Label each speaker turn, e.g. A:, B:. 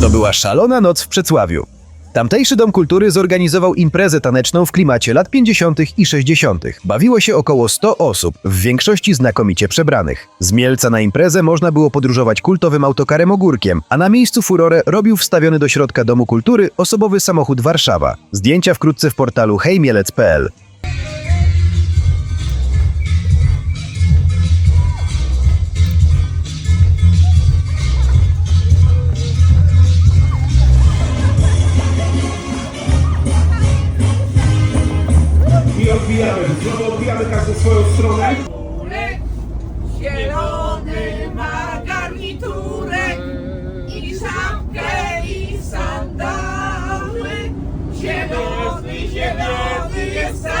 A: To była szalona noc w Przecławiu. Tamtejszy Dom Kultury zorganizował imprezę taneczną w klimacie lat 50. i 60. Bawiło się około 100 osób, w większości znakomicie przebranych. Z Mielca na imprezę można było podróżować kultowym autokarem Ogórkiem, a na miejscu furorę robił wstawiony do środka Domu Kultury osobowy samochód Warszawa. Zdjęcia wkrótce w portalu hejmielec.pl.
B: Odbijamy, znowu odbijamy każdy swoją stronę.
C: Zielony ma garniturek i szapkę i sandały. Zielony, zielony jest.